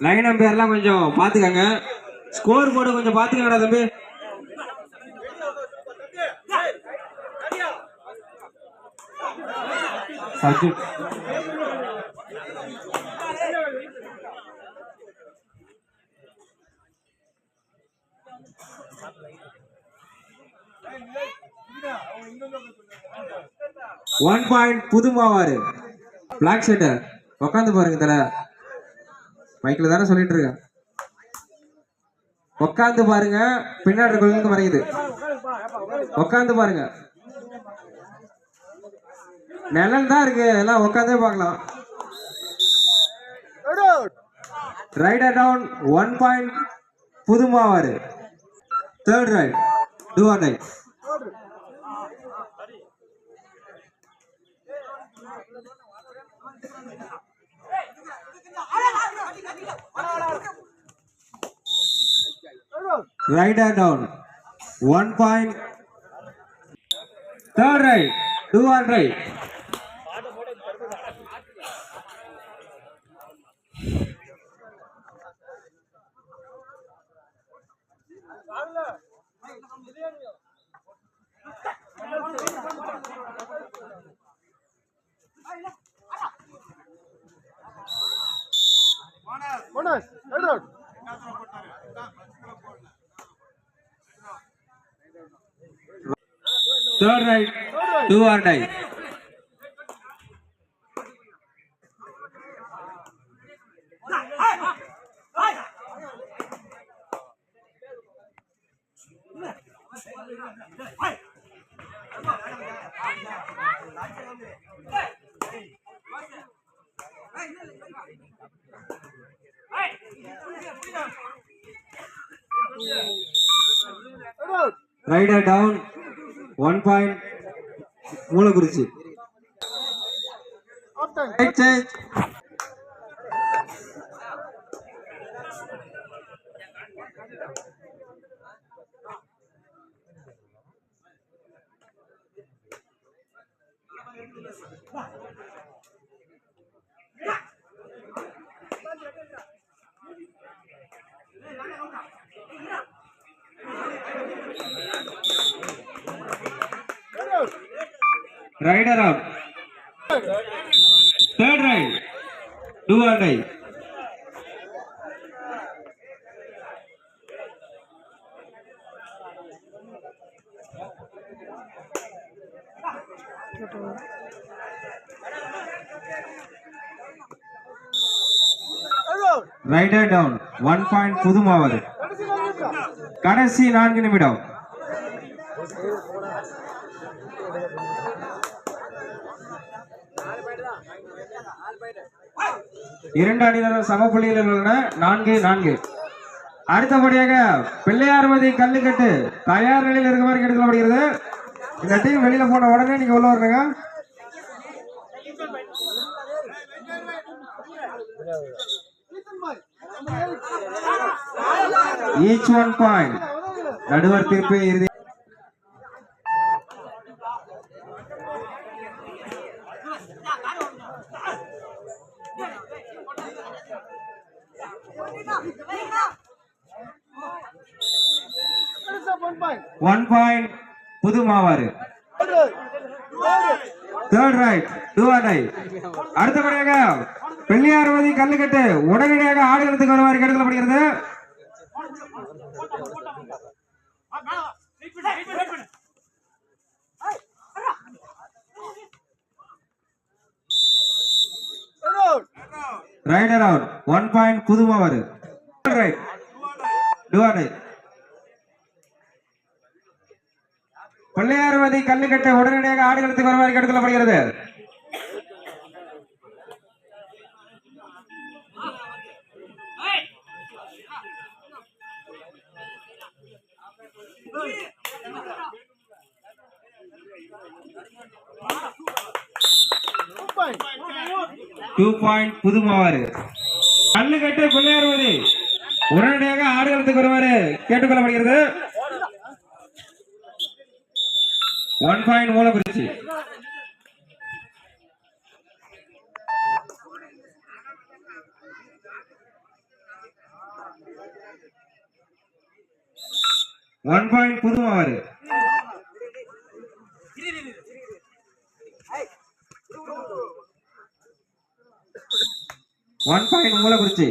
Line எல்லாம் கொஞ்சம் பார்த்துக்கங்க ஸ்கோர் போர்டு கொஞ்சம் பார்த்துக்கங்கடா தம்பி. Subject one point Pudumavaru black shutter உட்காந்து பாருங்க தலை. மைக்கில் தானே சொல்லிட்டு இருக்கேன் உட்காந்து பாருங்க பின்னாடி கொழுந்து மறையுது. உட்காந்து பாருங்க. நிழல் தான் இருக்கு எல்லாம் உட்காந்தே பார்க்கலாம். Raider down one point Pudumavaru third raid do or raid right hand down. One point. Third right. Two and right. Bonus, bonus, Third right, two or die. Hey! Raider down one point Moolakurichi raid change Right change. Raid road Rider up Third ride do on right. Raid road Rider down. One point புதுமாவது கடைசி நிமிஷம் கடைசி நான்கு நிமிடம் இரண்டு அணியினர் சமப்புள்ளியில் உள்ளன. நான்கு நான்கு. அடுத்தபடியாக பிள்ளையார்மதி கல்லுக்கட்டு. தயார் நிலையில் இருக்குமாறு கேட்டுக்கொள்ளப்படுகிறது இந்த டீம் வெளியில போன உடனே நீங்க உள்ள வரணுங்க. சீசன் ஈச் ஒன் பாயிண்ட் நடுவர் தீர்ப்பு இறுதி கடைசி one point Pudu Mavaru third raid do or raid அடுத்தபடியாக பிள்ளையார்வதி கல்லுக்கட்டு உடனடியாக ஆடுகளத்துக்கு வருமாறு கேட்டுக்கொள்ளப்படுகிறது raid raider out one point Pudumavaru. Raid do or raid Pillaiyarvathi Kallukkattu உடனடியாக ஆடுகளத்துக்கு வருமாறு கேட்டுக்கொள்ளப்படுகிறது. Two point two Pudumavaru Pillaiyarvathi உடனடியாக ஆடுகளத்துக்கு வருமாறு கேட்டுக்கொள்ளப்படுகிறது. One point Moolakurichi one point Pudumaru one point Moolakurichi